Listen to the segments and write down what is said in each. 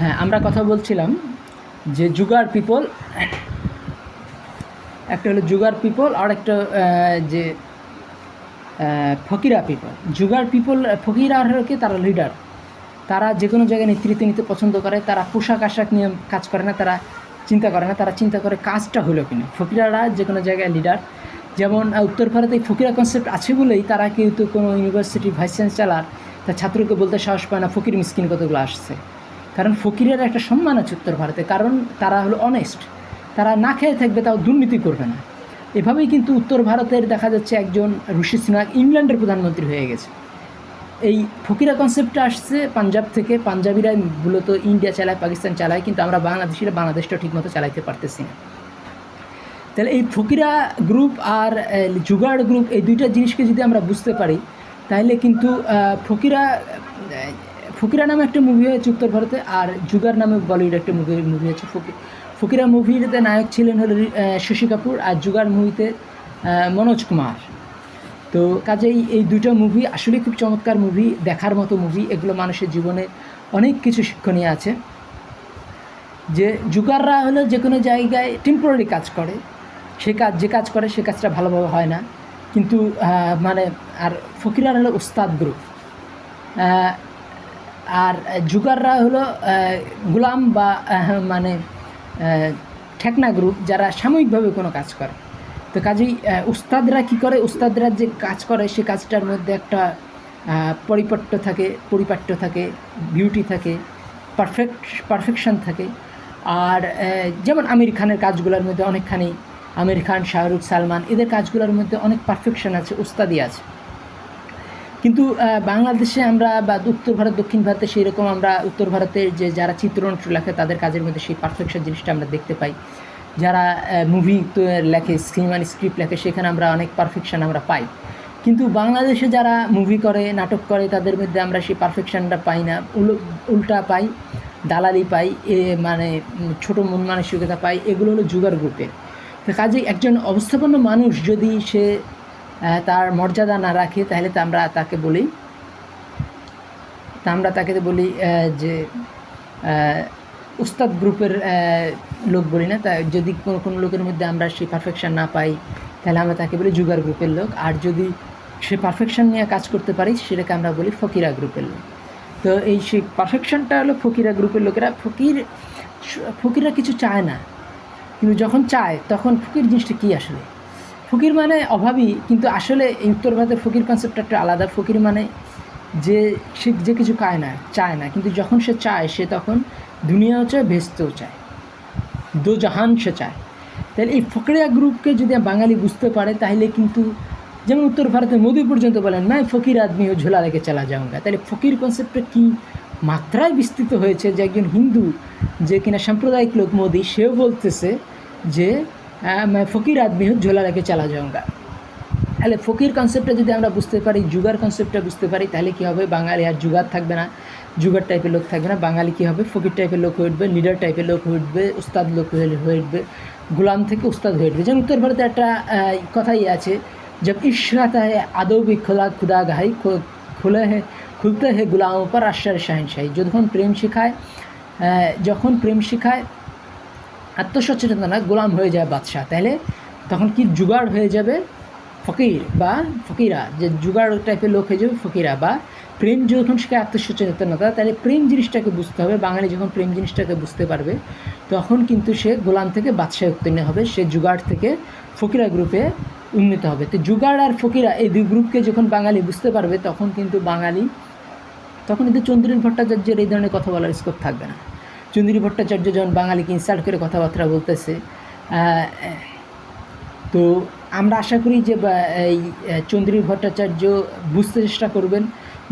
হ্যাঁ আমরা কথা বলছিলাম যে জুগার পিপল, একটা হলো জুগার পিপল, আর একটা যে ফকিরা পিপল। জুগার পিপল, ফকিরা হলো কি, তারা লিডার তারা যে কোনো জায়গায় নেতৃত্ব নিতে পছন্দ করে, তারা পোশাক আশাক নিয়ে কাজ করে না, তারা চিন্তা করে না, তারা চিন্তা করে কাজটা হলো কিনা। ফকিরারা যে কোনো জায়গায় লিডার যেমন উত্তর ভারতে ফকিরা কনসেপ্ট আছে বলেই তারা কিন্তু কোনো ইউনিভার্সিটি ভাইস চ্যান্সেলার তার ছাত্রকে বলতে সাহস পায় না, ফকির মিসকিন কতগুলো আসছে। কারণ ফকিরের একটা সম্মান আছে উত্তর ভারতে, কারণ তারা হলো অনেস্ট তারা না খেয়ে থাকবে, তাও দুর্নীতি করবে না। এভাবেই কিন্তু উত্তর ভারতের দেখা যাচ্ছে একজন ঋষি সিনহা ইংল্যান্ডের প্রধানমন্ত্রী হয়ে গেছে। এই ফকিরা কনসেপ্টটা আসছে পাঞ্জাব থেকে। পাঞ্জাবিরা মূলত ইন্ডিয়া চালায়, পাকিস্তান চালায়, কিন্তু আমরা বাংলাদেশিরা বাংলাদেশটা ঠিকমতো চালাইতে পারতেছি না। তাহলে এই ফকিরা গ্রুপ আর জুগাড় গ্রুপ এই দুইটা জিনিসকে যদি আমরা বুঝতে পারি, তাহলে কিন্তু ফকিরা ফকিরা নামে একটা মুভি হয়েছে উত্তর ভারতে, আর জুগার নামে বলিউড একটা মুভি মুভি হয়েছে ফকির ফকিরা মুভিতে নায়ক ছিলেন হলো শশী কাপুর, আর জুগার মুভিতে মনোজ কুমার। তো কাজেই এই দুটো মুভি আসলে খুব চমৎকার মুভি দেখার মতো মুভি এগুলো মানুষের জীবনে অনেক কিছু শিক্ষণীয় আছে। যে জুগাররা হলো যে কোনো জায়গায় টেম্পোরারি কাজ করে, সে কাজ, যে কাজ করে, সে কাজটা ভালোভাবে হয় না। কিন্তু মানে আর ফকিরার হলো উস্তাদ গ্রুপ আর জুগাররা হলো গুলাম বা মানে ঠেকনা গ্রুপ যারা সাময়িকভাবে কোনো কাজ করে। তো কাজেই উস্তাদরা কী করে? উস্তাদরা যে কাজ করে, সে কাজটার মধ্যে একটা পরিপট্য থাকে, পরিপাট্য থাকে বিউটি থাকে পারফেক্ট পারফেকশন থাকে। আর যেমন আমির খানের কাজগুলোর মধ্যে অনেকখানি, আমির খান, শাহরুখ সালমান, এদের কাজগুলোর মধ্যে অনেক পারফেকশন আছে, উস্তাদি আছে। কিন্তু বাংলাদেশে আমরা বা উত্তর ভারত, দক্ষিণ ভারতে সেই রকম আমরা উত্তর ভারতের যে, যারা চিত্রনাট্য লেখে, তাদের কাজের মধ্যে সেই পারফেকশন জিনিসটা আমরা দেখতে পাই। যারা মুভি লেখে সিনেমা স্ক্রিপ্ট লেখে, সেখানে আমরা অনেক পারফেকশন আমরা পাই। কিন্তু বাংলাদেশে যারা মুভি করে, নাটক করে, তাদের মধ্যে আমরা সেই পারফেকশনটা পাই না। উল- উল্টা পাই, দালালি পাই, এ মানে ছোট মন মানসিকতা পাই, এগুলো হলো জুগার গ্রুপের তো কাজেই একজন অবস্থাপন্ন মানুষ যদি সে তার মর্যাদা না রাখি, তাহলে তো আমরা তাকে বলি, তা আমরা তাকে বলি যে উস্তাদ গ্রুপের লোক বলি না, তা যদি কোনো কোনো লোকের মধ্যে আমরা সেই পারফেকশন না পাই, তাহলে আমরা তাকে বলি জুগার গ্রুপের লোক। আর যদি সে পারফেকশন নিয়ে কাজ করতে পারি, সেটাকে আমরা বলি ফকিরা গ্রুপের লোক। তো এই সেই পারফেকশনটা হলো ফকিরা গ্রুপের লোকেরা, ফকির ফকিরা কিছু চায় না। কিন্তু যখন চায়, তখন ফকির জিনিসটা কী আসলে? ফকির মানে অভাবী, কিন্তু আসলে উত্তর ভারতের ফকির কনসেপ্টটা একটা আলাদা। ফকির মানে যে সে যে কিছু চায় না চায় না, কিন্তু যখন সে চায়, সে তখন দুনিয়াও চায়, ভেস্তেও চায়। দো জাহান সে চায়। তাহলে এই ফকরিয়া গ্রুপকে যদি বাঙালি বুঝতে পারে, তাহলে কিন্তু যেমন উত্তর ভারতে মোদী পর্যন্ত বলেন না ফকির আদমি ও ঝোলা রেখে চালা যাওঙ্গা। তাহলে ফকির কনসেপ্টটা কী মাত্রায় বিস্তৃত হয়েছে যে একজন হিন্দু, যে কিনা সাম্প্রদায়িক লোক মোদি, সেও বলতেছে যে হ্যাঁ, ফকির আদমি হোক ঝোলা রেখে চালা যাওয়া তাহলে ফকির কনসেপ্টটা যদি আমরা বুঝতে পারি, যুগার কনসেপ্টটা বুঝতে পারি, তাহলে কী হবে? বাঙালি আর যুগার থাকবে না। যুগার টাইপের লোক থাকবে না। বাঙালি কী হবে? ফকির টাইপের লোক হয়ে উঠবে লিডার টাইপের লোক হয়ে উঠবে, উস্তাদ লোক হয়ে উঠবে, গোলাম থেকে উস্তাদ হয়ে উঠবে। যেমন উত্তর ভারতে একটা কথাই আছে জব ইশাতা আদৌ বি খোলা খুদা গাহাই খুলে হে, খুলতে হে গুলাম পর আশ্বার শাহিনশাহী। যখন প্রেম শেখায় যখন প্রেম শেখায় আত্মসচেতনতা গোলাম হয়ে যায় বাদশাহ। তাহলে তখন কি জুগাড় হয়ে যাবে? ফকির বা ফকিরা, যে জুগাড় টাইপের লোক হয়ে যাবে ফকিরা বা প্রেম যখন শেখায় আত্মসচেতনতা, তাহলে প্রেম জিনিসটাকে বুঝতে হবে। বাঙালি যখন প্রেম জিনিসটাকে বুঝতে পারবে, তখন কিন্তু সে গোলাম থেকে বাদশাহ উত্তীর্ণ হবে, সে জুগাড় থেকে ফকিরা গ্রুপে উন্নীত হবে। তো জুগাড় আর ফকিরা এই দুই গ্রুপকে যখন বাঙালি বুঝতে পারবে, তখন কিন্তু বাঙালি, তখন কিন্তু চন্দ্রীন ভট্টাচার্যের এই ধরনের কথা বলার স্কোপ থাকবে না। চন্দ্রী ভট্টাচার্য যখন বাঙালিকে ইনসাল্ট করে কথাবার্তা বলতেছে তো আমরা আশা করি যে এই চন্দ্রী ভট্টাচার্য বুঝতে চেষ্টা করবেন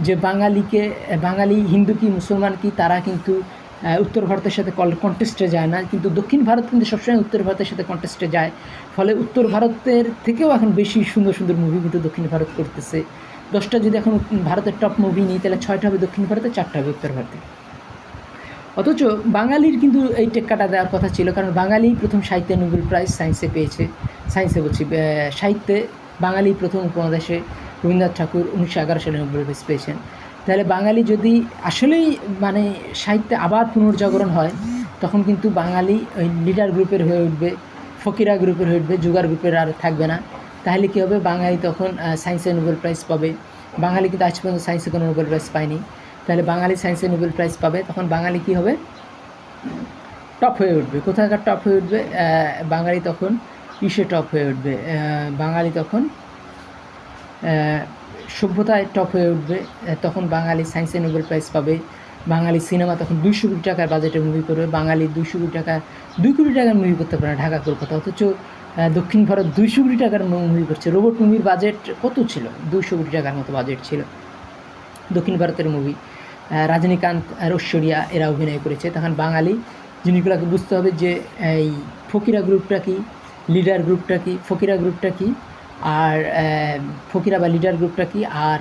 যে বাঙালিকে, বাঙালি হিন্দু কি মুসলমান কি, তারা কিন্তু উত্তর ভারতের সাথে কন্টেস্টে যায় না। কিন্তু দক্ষিণ ভারত কিন্তু সবসময় উত্তর ভারতের সাথে কন্টেস্টে যায়। ফলে উত্তর ভারতের থেকেও এখন বেশি সুন্দর সুন্দর মুভি কিন্তু দক্ষিণ ভারত করতেছে। দশটা যদি এখন ভারতের টপ মুভি নিই, তাহলে ছয়টা হবে দক্ষিণ ভারতে, চারটা হবে উত্তর ভারতে। অথচ বাঙালির কিন্তু এই টেক্কাটা দেওয়ার কথা ছিল, কারণ বাঙালি প্রথম সাহিত্যে নোবেল প্রাইজ সায়েন্সে পেয়েছে। সায়েন্সে বলছি সাহিত্যে বাঙালি প্রথম উপমহাদেশে রবীন্দ্রনাথ ঠাকুর উনিশশো এগারো সালে নোবেল প্রাইজ পেয়েছেন। তাহলে বাঙালি যদি আসলেই মানে সাহিত্যে আবার পুনর্জাগরণ হয়, তখন কিন্তু বাঙালি ওই লিডার গ্রুপের হয়ে উঠবে, ফকিরা গ্রুপের হয়ে উঠবে জুগার গ্রুপের আর থাকবে না। তাহলে কী হবে? বাঙালি তখন সায়েন্সে নোবেল প্রাইজ পাবে। বাঙালি কিন্তু আজ পর্যন্ত সায়েন্সে কোনো নোবেল প্রাইজ পায়নি। তাহলে বাঙালি সায়েন্সে নোবেল প্রাইজ পাবে, তখন বাঙালি কী হবে? টপ হয়ে উঠবে। কোথাকার টপ হয়ে উঠবে? বাঙালি তখন ইসে টপ হয়ে উঠবে? বাঙালি তখন সভ্যতায় টপ হয়ে উঠবে তখন বাঙালি সায়েন্সে নোবেল প্রাইজ পাবে। বাঙালি সিনেমা তখন দুইশো কোটি টাকার বাজেটে মুভি করবে। বাঙালি দুইশো কোটি টাকা দুই কোটি টাকার মুভি করতে পারে না ঢাকা, কলকাতা। অথচ দক্ষিণ ভারত দুইশো কোটি টাকার মুভি করছে। রোবট মুভির বাজেট কত ছিল? দুইশো কোটি টাকার মতো বাজেট ছিল দক্ষিণ ভারতের মুভি রজনীকান্ত আর ঐশ্বরিয়া এরা অভিনয় করেছে। তখন বাঙালি জিনিসগুলোকে বুঝতে হবে যে, এই ফকিরা গ্রুপটা কি, লিডার গ্রুপটা কি, ফকিরা গ্রুপটা কি, আর ফকিরা বা লিডার গ্রুপটা কি, আর